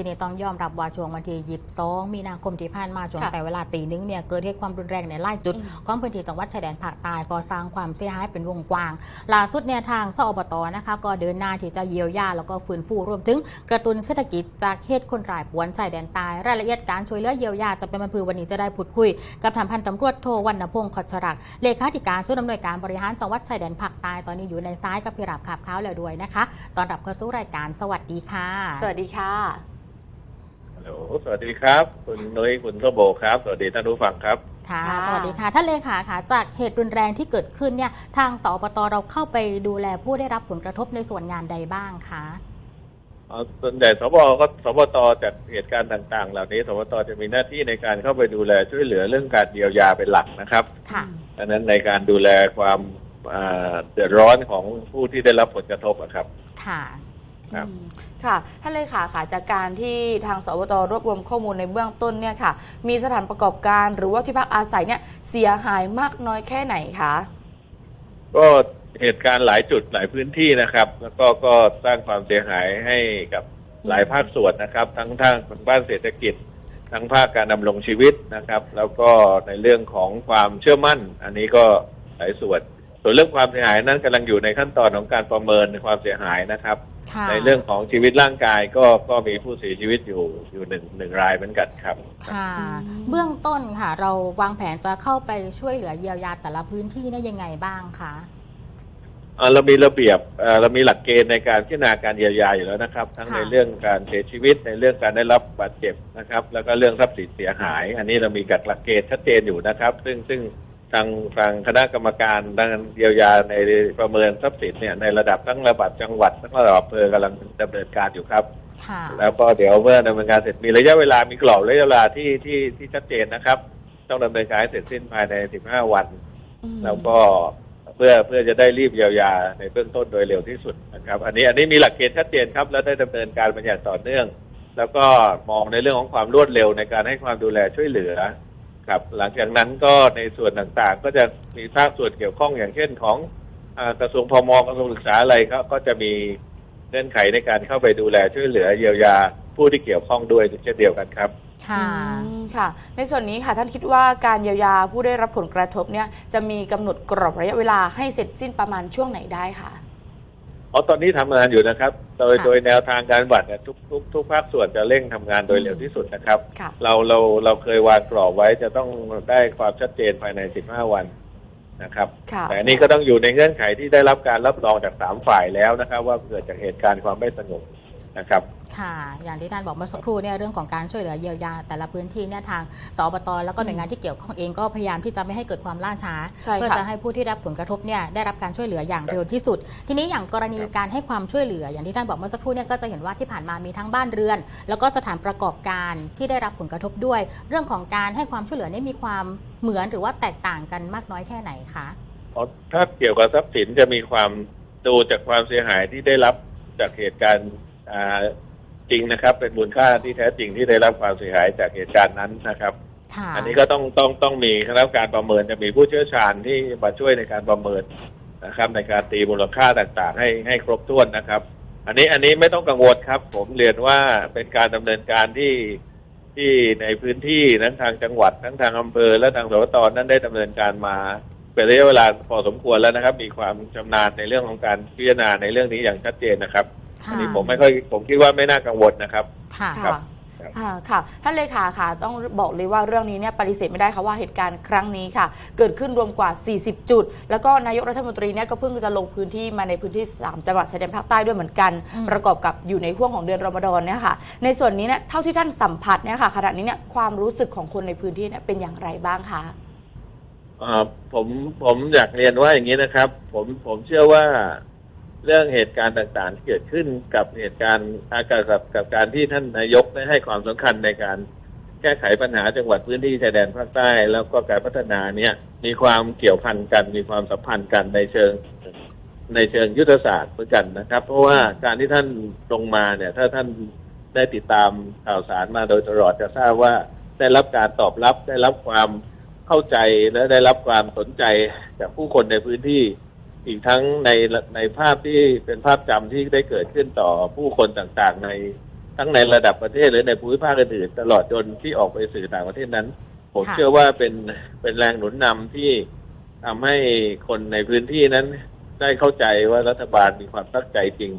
ทีนี้ต้องยอมรับว่าช่วงวันที่ยีบสองมีนาคมที่ผ่านมาช่วงค่ะแต่เวลาตีหนึงเนี่ยเกิดเหตุความรุนแรงในหลายจุดอืมของพื้นที่จังหวัดชายแดนภาคใต้ก็สร้างความเสียหายเป็นวงกว้างล่าสุดเนี่ยทางสอบตนะคะก็เดินหน้าที่จะเยียวยาแล้วก็ฟื้นฟูรวมถึงกระตุ้นเศรษฐกิจจากเหตุคนร้ายปวนชายแดนใต้รายละเอียดการช่วยเหลือเยียวยาจะเป็นมันพือวันนี้จะได้พูดคุย กับทางพันตำรวจโทวรรณพงศ์ขอดชรักเลขาธิการศูนย์อำนวยการบริหารจังหวัดชายแดนภาคใต้ตอนนี้อยู่ในซ้ายกับพิรับขับเขาแล้วด้วยนะคะ ตอนรับเข้าสู่รายการสวัสดีค่ะ สวัสดีค่ะ ฮัลโหลสวัสดีครับ คุณนุ้ยคุณส้มโบครับ สวัสดีท่านผู้ฟังครับ ค่ะ ค่ะ สวัสดีค่ะ ท่านเลขาค่ะ จากเหตุรุนแรงที่เกิดขึ้นเนี่ย ทางสปตเราเข้าไปดูแลผู้ได้รับผลกระทบในส่วนงานใดบ้างคะอ๋อส่วนใหญ่สบก็สบตจากเหตุการณ์ต่าง ๆ เหล่านี้สบตจะมีหน้าที่ในการเข้าไปดูแลช่วยเหลือเรื่องการเยียวยาเป็นหลักนะครับค่ะ ดังนั้นในการดูแลความอ่าเดือดร้อนของผู้ที่ได้รับผลกระทบอะครับ ค่ะ ครับอืมค่ะท่านเลขาค่ะจากการที่ทางสวตรวบรวมข้อมูลในเบื้องต้นเนี่ยค่ะ มีสถานประกอบการหรือว่าที่พักอาศัยเนี่ยเสียหายมากน้อยแค่ไหนคะก็เหตุการณ์หลายจุดหลายพื้นที่นะครับ แล้วก็ก็สร้างความเสียหายให้กับหลายภาคส่วนนะครับ ทั้งทางบ้านเศรษฐกิจ ทั้งภาคการดำรงชีวิตนะครับ แล้วก็ในเรื่องของความเชื่อมั่น อันนี้ก็หลายส่วน ส่วนเรื่องความเสียหายนั้นกำลังอยู่ในขั้นตอนของการประเมินความเสียหายนะครับค่ะในเรื่องของชีวิตร่างกายก็ก็มีผู้เสียชีวิตอยู่อยู่หนึ่งหนึ่งรายเหมือนกันครับค่ะอืมเบื้องต้นค่ะ เราวางแผนจะเข้าไปช่วยเหลือเยียวยาแต่ละพื้นที่เนี่ยยังไงบ้างคะอ่าเรามีระเบียบเอ่อเรามีหลักเกณฑ์ในการพิจารณาการเยียวยาอยู่แล้วนะครับ ทั้งค่ะในเรื่องการเสียชีวิตในเรื่องการได้รับบาดเจ็บนะครับ แล้วก็เรื่องทรัพย์สินเสียหาย อันนี้เรามีกับหลักเกณฑ์ชัดเจนอยู่นะครับ ซึ่งซึ่ง ทางทางคณะกรรมการด้านเยียวยาในประเมินทรัพย์สินเนี่ยในระดับทั้งระดับจังหวัดทั้งระดับอำเภอกำลังดำเนินการอยู่ครับ ค่ะแล้วก็เดี๋ยวเมื่อดำเนินการเสร็จมีระยะเวลามีกรอบระยะเวลาที่ที่ที่ชัดเจนนะครับ ต้องดำเนินการให้เสร็จสิ้นภายใน 15 วัน อืมแล้วก็เพื่อเพื่อจะได้รีบเยียวยาในเบื้องต้นโดยเร็วที่สุดนะครับ อันนี้อันนี้มีหลักเกณฑ์ชัดเจนครับ และได้ดำเนินการมาอย่างต่อเนื่อง แล้วก็มองในเรื่องของความรวดเร็วในการให้ความดูแลช่วยเหลือ ครับหลังจากนั้นก็ในส่วนต่างๆ ก็จะมีภาคส่วนเกี่ยวข้องอย่างเช่นของอากระทรวงพมกระทรวงศึกษาอะไรก็ก็จะมีเงื่อนไขในการเข้าไปดูแลช่วยเหลือเยียวยาผู้ที่เกี่ยวข้องด้วยเช่นเดียวกันครับค่ะอืมค่ะ ในส่วนนี้ค่ะท่านคิดว่าการเยียวยาผู้ได้รับผลกระทบเนี่ยจะมีกำหนดกรอบระยะเวลาให้เสร็จสิ้นประมาณช่วงไหนได้ค่ะ เพราะตอนนี้ทำงานอยู่นะครับ โดยค่ะโดยแนวทางการบัตรเนี่ยทุกทุกทุกภาคส่วนจะเร่งทำงานโดยเร็วที่สุดนะครับ ค่ะ เราเราเราเคยวางกรอบไว้จะต้องได้ความชัดเจนภายใน 15 วันนะครับ ค่ะ แต่อันนี้ก็ต้องอยู่ในเงื่อนไขที่ได้รับการรับรองจากสามฝ่ายแล้วนะครับ ว่าเกิดจากเหตุการณ์ความไม่สงบ นะครับค่ะอย่างที่ท่านบอกเมื่อสักครู่เนี่ยเรื่องของการช่วยเหลือเยียวยา แต่ละพื้นที่เนี่ยทางสอบตแล้วก็หน่วยงานที่เกี่ยวข้องเองก็พยายามที่จะไม่ให้เกิดความล่าช้า ใช่ค่ะ เพื่อจะให้ผู้ที่ได้รับผลกระทบเนี่ยได้รับการช่วยเหลืออย่างเร็วที่สุด ทีนี้อย่างกรณีการให้ความช่วยเหลือ อย่างที่ท่านบอกเมื่อสักครู่เนี่ยก็จะเห็นว่าที่ผ่านมามีทั้งบ้านเรือน แล้วก็สถานประกอบการที่ได้รับผลกระทบด้วย เรื่องของการให้ความช่วยเหลือเนี่ยมีความเหมือนหรือว่าแตกต่างกันมากน้อยแค่ไหนคะเพราะถ้าเกี่ยวกับทรัพย์สินจะมีความดูจากความเสียหายที่ได้รับจากเหตุการณ์อ่า จริงนะครับ เป็นมูลค่าที่แท้จริงที่ได้รับความเสียหายจากเหตุการณ์นั้นนะครับค่ะอันนี้ก็ต้องต้องต้องมีคณะกรรมการประเมินจะมีผู้เชี่ยวชาญที่มาช่วยในการประเมินนะครับ ในการตีมูลค่าต่างๆ ให้ให้ครบถ้วนนะครับ อันนี้อันนี้ไม่ต้องกังวลครับ ผมเรียนว่าเป็นการดำเนินการที่ที่ในพื้นที่นั้นทางจังหวัดทั้งทางอำเภอและทางสวตนั้นได้ดำเนินการมาเป็นระยะเวลาพอสมควรแล้วนะครับ มีความชำนาญในเรื่องของการพิจารณาในเรื่องนี้อย่างชัดเจนนะครับค่ะ อันนี้ผมไม่ค่อยผมคิดว่าไม่น่ากังวลนะครับ ค่ะครัค่ะบอ่าค่ะท่านเลขาค่ะ ต้องบอกเลยว่าเรื่องนี้เนี่ยปฏิเสธไม่ได้ค่ะว่าเหตุการณ์ครั้งนี้ค่ะ เกิดขึ้นรวมกว่า 40 จุด แล้วก็นายกรัฐมนตรีเนี่ยก็เพิ่งจะลงพื้นที่มาในพื้นที่ 3 จังหวัดชายแดนภาคใต้ด้วยเหมือนกัน อืม ประกอบกับอยู่ในห่วงของเดือนรอมฎอนเนี่ยค่ะ ในส่วนนี้เนี่ยเท่าที่ท่านสัมผัสเนี่ยค่ะขณะนี้เนี่ยความรู้สึกของคนในพื้นที่เนี่ยเป็นอย่างไรบ้างคะ อ่าผมผมอยากเรียนว่าอย่างนี้นะครับ ผมผมเชื่อว่า เรื่องเหตุการณ์ต่างๆที่เกิดขึ้นกับเหตุการณ์อากับกับกับการที่ท่านนายกได้ให้ความสำคัญในการแก้ไขปัญหาจังหวัดพื้นที่ชายแดนภาคใต้ แล้วก็การพัฒนาเนี่ยมีความเกี่ยวพันกันมีความสัมพันธ์กันในเชิงในเชิงยุทธศาสตร์เหมือนกันนะครับ เพราะว่าการที่ท่านลงมาเนี่ย ถ้าท่านได้ติดตามข่าวสารมาโดยตลอดจะทราบว่าได้รับการตอบรับได้รับความเข้าใจและได้รับความสนใจจากผู้คนในพื้นที่ อีกทั้งในในภาพที่เป็นภาพจำที่ได้เกิดขึ้นต่อผู้คนต่างๆ ในทั้งในระดับประเทศหรือในภูมิภาคอื่นๆตลอดจนที่ออกไปสื่อต่างประเทศนั้น ผมค่ะเชื่อว่าเป็นเป็นแรงหนุนนำที่ทำให้คนในพื้นที่นั้นได้เข้าใจว่ารัฐบาลมีความตั้งใจจริง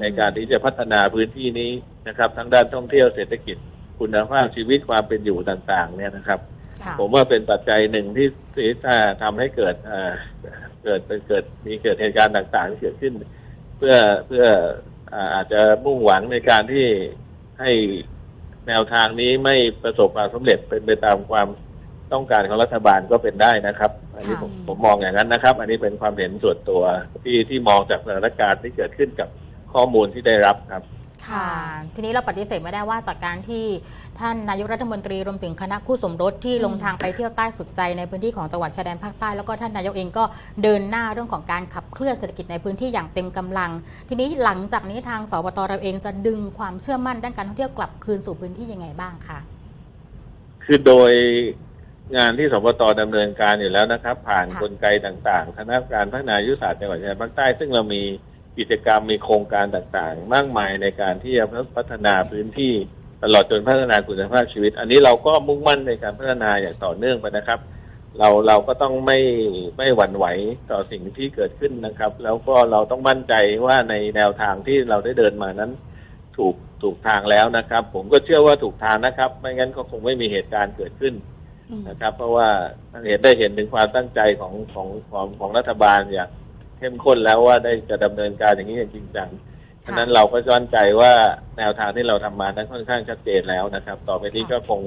ในการที่จะพัฒนาพื้นที่นี้นะครับ ทั้งด้านท่องเที่ยวเศรษฐกิจคุณภาพชีวิตความเป็นอยู่ต่าง ๆ เนี่ยนะครับค่ะผมว่าเป็นปัจจัยหนึ่งที่ที่ถ้าทำให้เกิด เอ่อเกิดเป็นเกิดมีเกิดเหตุการณ์ต่างๆที่เกิดขึ้น เพื่อเพื่ออ่าอาจจะมุ่งหวังในการที่ให้แนวทางนี้ไม่ประสบความสำเร็จเป็นไปตามความต้องการของรัฐบาลก็เป็นได้นะครับ อันนี้ค่ะผมผมมองอย่างนั้นนะครับ อันนี้เป็นความเห็นส่วนตัวที่ที่มองจากสถานการณ์ที่เกิดขึ้นกับข้อมูลที่ได้รับครับ ค่ะ ทีนี้เราปฏิเสธไม่ได้ว่าจากการที่ท่านนายกรัฐมนตรีรวมถึงคณะคู่สมรสที่อืมลงทางไปเที่ยวใต้สุดใจในพื้นที่ของจังหวัดชายแดนภาคใต้แล้วก็ท่านนายกเองก็เดินหน้าเรื่องของการขับเคลื่อนเศรษฐกิจในพื้นที่อย่างเต็มกำลัง ทีนี้หลังจากนี้ทางสบตเราเองจะดึงความเชื่อมั่นด้านการท่องเที่ยวกลับคืนสู่พื้นที่ยังไงบ้างคะคือโดยงานที่สปตดำเนินการอยู่แล้วนะครับ ผ่านค่ะกลไกต่างๆ คณะกรรมการพัฒนายุทธศาสตร์จังหวัดชายแดนภาคใต้ซึ่งเรามี กิจกรรมมีโครงการต่างๆ มากมายในการที่จะพัฒนาพื้นที่ตลอดจนพัฒนาคุณภาพชีวิต อันนี้เราก็มุ่งมั่นในการพัฒนาอย่างต่อเนื่องไปนะครับ เราเราก็ต้องไม่ไม่หวั่นไหวต่อสิ่งที่เกิดขึ้นนะครับ แล้วก็เราต้องมั่นใจว่าในแนวทางที่เราได้เดินมานั้น ถูกถูกทางแล้วนะครับ ผมก็เชื่อว่าถูกทางนะครับ ไม่งั้นก็คงไม่มีเหตุการณ์เกิดขึ้นอืมนะครับ เพราะว่าเห็นได้เห็นถึงความตั้งใจของของของของรัฐบาลอย่าง เข้มข้นแล้วว่าได้จะดำเนินการอย่างนี้อย่างจริงจังฉะนั้นเราก็มั่นใจว่าแนวทางที่เราทำมานั้นค่อนข้างชัดเจนแล้วนะครับ ต่อไปนี้ก็คง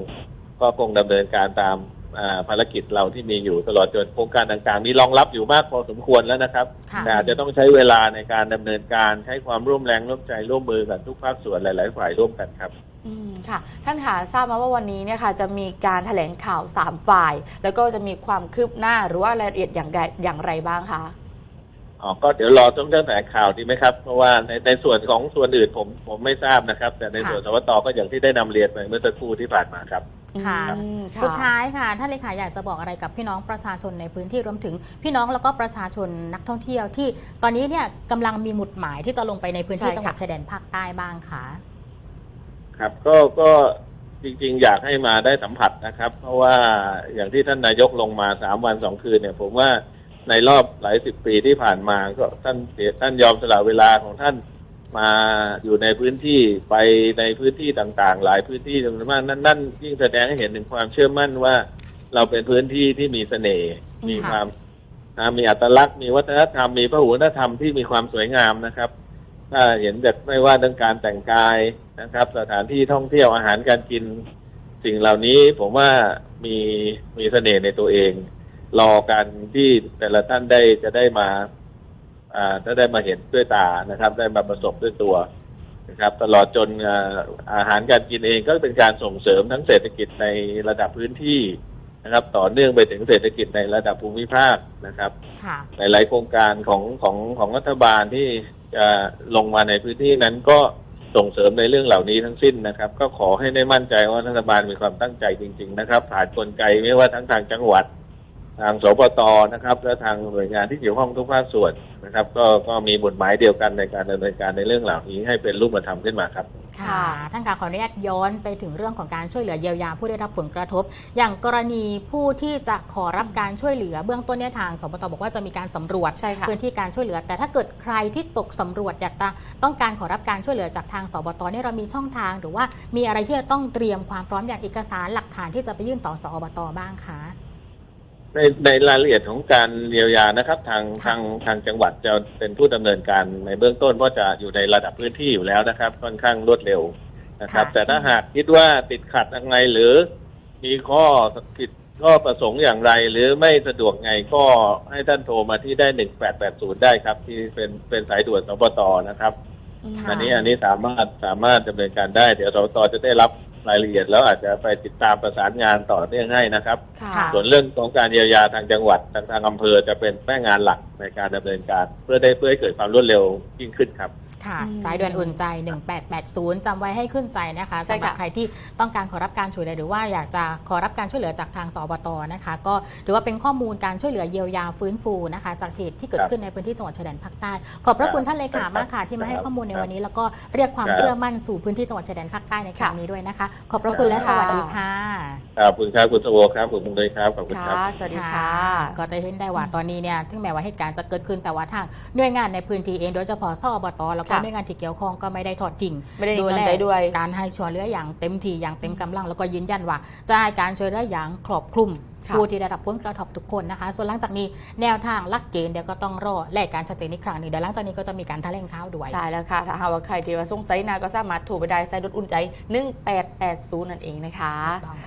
ก็คงดำเนินการตามอ่าภารกิจเราที่มีอยู่ตลอดจนโครงการต่างๆมีรองรับอยู่มากพอสมควรแล้วนะครับ ค่ะ แต่อาจจะต้องใช้เวลาในการดำเนินการใช้ความร่วมแรงร่วมใจร่วมมือกับทุกภาคส่วนหลาย ๆ ฝ่ายร่วมกันครับ อืมค่ะ ท่านคะทราบมาว่าวันนี้เนี่ยค่ะจะมีการแถลงข่าว 3 ฝ่าย แล้วก็จะมีความคืบหน้าหรือว่ารายละเอียดอย่างไรอย่างไรบ้างคะ อ๋อก็เดี๋ยวรอต้องเรื่องแต่ข่าวดีไหมครับ เพราะว่าในในส่วนของส่วนอื่นผมผมไม่ทราบนะครับ แต่ในค่ะส่วนสวตก็อย่างที่ได้นำเรียนไปเมื่อสักครู่ที่ผ่านมาครับ ค่ะ อืมค่ะสุดท้ายค่ะท่านเลขาอยากจะบอกอะไรกับพี่น้องประชาชนในพื้นที่รวมถึง พี่น้องแล้วก็ประชาชนนักท่องเที่ยวที่ ตอนนี้เนี่ยกำลังมีหมุดหมายที่จะลงไปในพื้นที่ใช่ค่ะ จังหวัดชายแดนภาคใต้บ้างคะครับก็ก็จริงๆ อยากให้มาได้สัมผัสนะครับ เพราะว่าอย่างที่ท่านนายกลงมาสามวันสองคืนเนี่ย ผมว่า ในรอบหลายสิบปีที่ผ่านมาก็ท่านเสียท่านยอมสละเวลาของท่านมาอยู่ในพื้นที่ไปในพื้นที่ต่างๆ หลายพื้นที่จำนวนมากนั่นนั่นยิ่งแสดงให้เห็นถึงความเชื่อมั่นว่า เราเป็นพื้นที่ที่มีเสน่ห์มีความมีอัตลักษณ์มีวัฒนธรรมมีพหุวัฒนธรรมที่มีความสวยงามนะครับ ถ้าเห็นจากไม่ว่าเรื่องการแต่งกายนะครับ สถานที่ท่องเที่ยวอาหารการกิน สิ่งเหล่านี้ผมว่ามีมีเสน่ห์ในตัวเอง รอกันที่แต่ละท่านได้จะได้มาอ่าถ้าได้มาเห็นด้วยตานะครับ ได้มาประสบด้วยตัวนะครับ ตลอดจนอ่าอาหารการกินเองก็เป็นการส่งเสริมทั้งเศรษฐกิจในระดับพื้นที่นะครับ ต่อเนื่องไปถึงเศรษฐกิจในระดับภูมิภาคนะครับค่ะหลายๆโครงการของของของรัฐบาลที่จะลงมาในพื้นที่นั้นก็ส่งเสริมในเรื่องเหล่านี้ทั้งสิ้นนะครับ ก็ขอให้ได้มั่นใจว่ารัฐบาลมีความตั้งใจจริง ๆ นะครับ ผ่านกลไกไม่ว่าทั้งทางจังหวัด ทางสปตนะครับ และทางหน่วยงานที่เกี่ยวข้องทุกภาคส่วนนะครับ ก็ก็มีบทหมายเดียวกันในการดำเนินการในเรื่องเหล่านี้ให้เป็นรูปธรรมขึ้นมาครับ ค่ะ ท่านคะขออนุญาตย้อนไปถึงเรื่องของการช่วยเหลือเยียวยาผู้ได้รับผลกระทบ อย่างกรณีผู้ที่จะขอรับการช่วยเหลือเบื้องต้นเนี่ยทางสปตบอกว่าจะมีการสำรวจใช่ค่ะ พื้นที่การช่วยเหลือ แต่ถ้าเกิดใครที่ตกสำรวจอยากจะต้องการขอรับการช่วยเหลือจากทางสบตเนี่ยเรามีช่องทาง หรือว่ามีอะไรที่จะต้องเตรียมความพร้อมอย่างเอกสารหลักฐานที่จะไปยื่นต่อสอบตบ้างคะ ในในรายละเอียดของการเยียวยานะครับ ทางค่ะทางทางจังหวัดจะเป็นผู้ดำเนินการในเบื้องต้นเพราะจะอยู่ในระดับพื้นที่อยู่แล้วนะครับ ค่อนข้างรวดเร็วนะครับแต่ถ้าหากคิดว่าติดขัดยังไงหรือ มีข้อผิดข้อประสงค์อย่างไร หรือไม่สะดวกไงก็ให้ท่านโทรมาที่ได้หนึ่งแปดแปดศูนย์ได้ครับ ที่เป็นเป็นสายด่วนสปตนะครับ ค่ะ อันนี้อันนี้สามารถสามารถดำเนินการได้ เดี๋ยวสปตจะได้รับ รายละเอียดแล้วอาจจะไปติดตามประสานงานต่อเนื่องให้นะครับค่ะค่ะ ส่วนเรื่องของการเยียวยาทางจังหวัดทางทางอำเภอจะเป็นแม่งานหลักในการดำเนินการ เพื่อได้เพื่อให้เกิดความรวดเร็วยิ่งขึ้นครับ ค่ะอืมสายด่วนอุ่นใจ 1880จำไว้ให้ขึ้นใจนะคะใช่สำหรับค่ะใครที่ต้องการขอรับการช่วยเหลือหรือว่าอยากจะขอรับการช่วยเหลือจากทางสอบตนะคะ ก็ถือว่าเป็นข้อมูลการช่วยเหลือเยียวยาฟื้นฟูนะคะ จากเหตุที่เกิดครับขึ้นในพื้นที่จังหวัดชายแดนภาคใต้ขอบพระคุณท่านเลขามากค่ะที่มาให้ข้อมูลในวันนี้ แล้วก็เรียกความครับเชื่อมั่นสู่พื้นที่จังหวัดชายแดนภาคใต้ในครั้งค่ะนี้ด้วยนะคะ ขอบพระคุณและสวัสดีค่ะขอบคุณครับคุณสโวครับขอบคุณเลยครับขอบคุณครับค่ะสวัสดีค่ะก็จะเห็นได้ว่าตอนนี้เนี่ยถึงแม้ว่าเหตุการณ์จะเกิดขึ้นแต่ว่าทางหน่วยงานในพื้นที่เองโดยเฉพาะสอบตแล้วก็ค่ะหน่วยงานที่เกี่ยวข้องก็ไม่ได้ทอดทิ้งไม่ได้นิ่งดูนอนแลใจด้วย การให้ช่วยเหลืออย่างเต็มที่อย่างเต็มกำลัง แล้วก็ยืนยันว่าจะให้การช่วยเหลืออย่างครอบคลุมค่ะผู้ที่ได้รับผลกระทบทุกคนนะคะ ส่วนหลังจากนี้แนวทางหลักเกณฑ์เดี๋ยวก็ต้องรอและการชัดเจนอีกครั้งหนึ่งเดี๋ยวหลังจากนี้ก็จะมีการแถลงข่าวด้วย ใช่แล้วค่ะ ถ้าหากว่าใครที่ว่าสงสัยนาก็สามารถโทรไปได้สายด่วนอุ่นใจ 1880 นั่นเองนะคะ